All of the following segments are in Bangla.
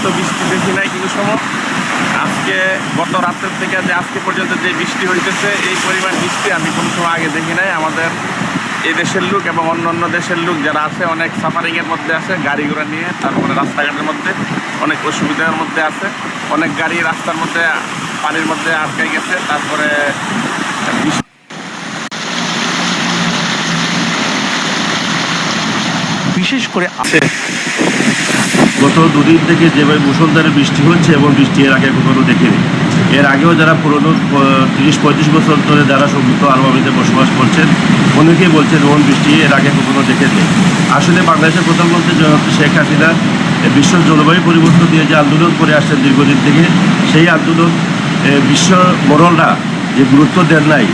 এত বৃষ্টি দেখি নাই কিন্তু সময় আজকে গত রাতের থেকে যে আজকে পর্যন্ত যে বৃষ্টি হইতেছে, এই পরিমাণ বৃষ্টি আমি কোনো সময় আগে দেখি নাই। আমাদের এই দেশের লোক এবং অন্য অন্য দেশের লোক যারা আছে, অনেক সাফারিংয়ের মধ্যে আছে, গাড়ি ঘোড়া নিয়ে, তারপরে রাস্তাঘাটের মধ্যে, অনেক অসুবিধার মধ্যে আছে। অনেক গাড়ি রাস্তার মধ্যে, পানির মধ্যে আটকে গেছে, তারপরে বিশেষ করে গত দুদিন থেকে যেভাবে মুসলধারে বৃষ্টি হচ্ছে এবং বৃষ্টি এর আগে কখনো দেখিনি। এর আগেও যারা পুরনো তিরিশ, পঁয়ত্রিশ বছর ধরে যারা সংযুক্ত আরব বসবাস করছেন, অনেকেই বলছেন এমন বৃষ্টি এর আগে কখনো দেখেছে আসলে বাংলাদেশের প্রধানমন্ত্রী শেখ হাসিনা বিশ্ব জলবায়ু পরিবর্তন দিয়ে যে আন্দোলন করে আসছেন দীর্ঘদিন থেকে, সেই আন্দোলন বিশ্ব মোড়লরা যে গুরুত্ব দেন নাই,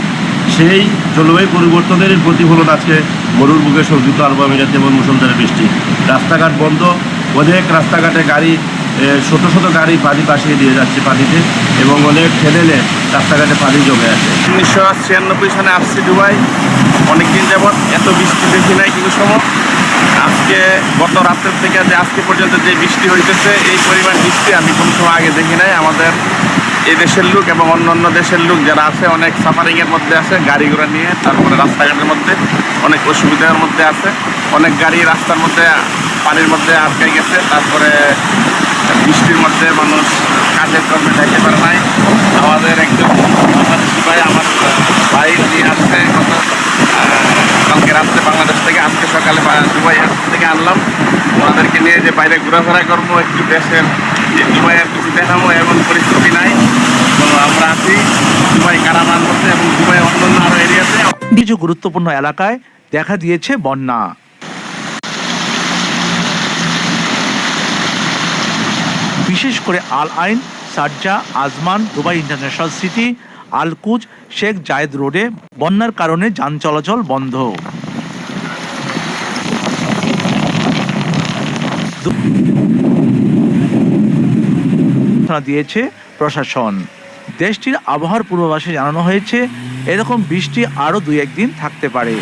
সেই জলবায়ু পরিবর্তনের প্রতিফলন আজকে মরুর বুকে সংযুক্ত আরব আমিরাতে এবং মুসলধারে বৃষ্টি। রাস্তাঘাট বন্ধ অনেক রাস্তাঘাটে গাড়ি শত শত গাড়ি পানি পাশিয়ে দিয়ে যাচ্ছে পানিতে এবং অনেক ঠেলেলে রাস্তাঘাটে পানি জমে আছে। উনিশশো ছিয়ানব্বই সালে আসছি দুবাই। অনেকদিন যাবৎ এত বৃষ্টি দেখি নাই কিন্তু সময়। আজকে গত রাতের থেকে যে আজকে পর্যন্ত যে বৃষ্টি হইতেছে, এই পরিমাণ বৃষ্টি আমি কোনো সময় আগে দেখি নাই। আমাদের এই দেশের লোক এবং অন্য অন্য দেশের লোক যারা আছে, অনেক সাফারিংয়ের মধ্যে আছে, গাড়ি ঘোড়া নিয়ে, তারপরে রাস্তাঘাটের মধ্যে অনেক অসুবিধার মধ্যে আছে। অনেক গাড়ি রাস্তার মধ্যে পানির মধ্যে আটকে গেছে, তারপরে বৃষ্টির মধ্যে মানুষ কাজের কর্মে যাইতে পারে নাই। আমাদের একজন ভাই আমার ভাই নিয়ে আসছে কালকে রাত্রে বাংলাদেশ থেকে আজকে সকালে দুবাই থেকে আনলাম। ওনাদেরকে নিয়ে যে বাইরে ঘোরাফেরা করব, একটু দেশের যে দুবাইয়ের কিছু দেখাবো এমন পরিস্থিতি নাই। তো আমরা আছি দুবাই কারামার মধ্যে এবং দুবাই অন্যান্য আরও এরিয়াতে। কিছু গুরুত্বপূর্ণ এলাকায় দেখা দিয়েছে বন্যা। বিশেষ করে Al Ain Sharjah Ajman, Dubai International City Al Quoz Sheikh Zayed রোডে বন্যার কারণে যান চলাচল বন্ধ। দিয়েছে প্রশাসন। দেশটির আবহাওয়ার পূর্বাভাসে জানানো হয়েছে, এরকম বৃষ্টি আরও দুই একদিন থাকতে পারে।